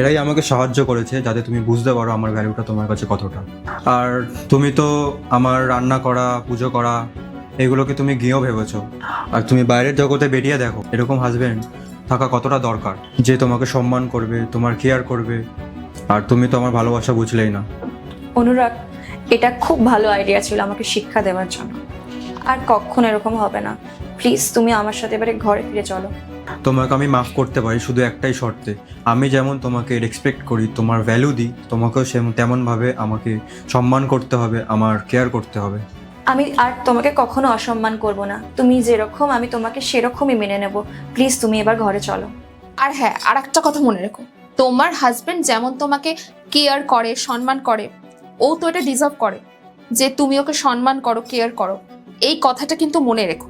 এরাই আমাকে সাহায্য করেছে যাতে তুমি বুঝতে পারো আমার ভ্যালুটা তোমার কাছে কতটা। আর তুমি তো আমার রান্না করা, পুজো করা, এগুলোকে তুমি গিয়েও ভেবেছো। আর তুমি বাইরের জগতে বেরিয়ে দেখো, এরকম হাজবেন্ড থাকা কতটা দরকার, যে তোমাকে সম্মান করবে, তোমার কেয়ার করবে। আর তুমি তো আমার ভালোবাসা বুঝলেই না। অনুরাগ, এটা খুব ভালো আইডিয়া ছিল আমাকে শিক্ষা দেওয়ার জন্য। আর কখন এরকম হবে না। প্লিজ তুমি আমার সাথে এবারে ঘরে ফিরে চলো। তোমাকে আমি মাফ করতে পারি শুধু একটাই শর্তে। আমি যেমন তোমাকে রেসপেক্ট করি তোমার ভ্যালু দিই তোমাকেও সেমন তেমনভাবে আমাকে সম্মান করতে হবে আমার কেয়ার করতে হবে। আমি আর তোমাকে কখনো অসম্মান করব না। তুমি যেরকম আমি তোমাকে সেরকমই মেনে নেব। প্লিজ তুমি এবার ঘরে চলো। আর হ্যাঁ আর একটা কথা মনে রেখো। তোমার হাজবেন্ড যেমন তোমাকে কেয়ার করে সম্মান করে ও তো এটা ডিজার্ভ করে। যে তুমি ওকে সম্মান করো কেয়ার করো। এই কথাটা কিন্তু মনে রেখো।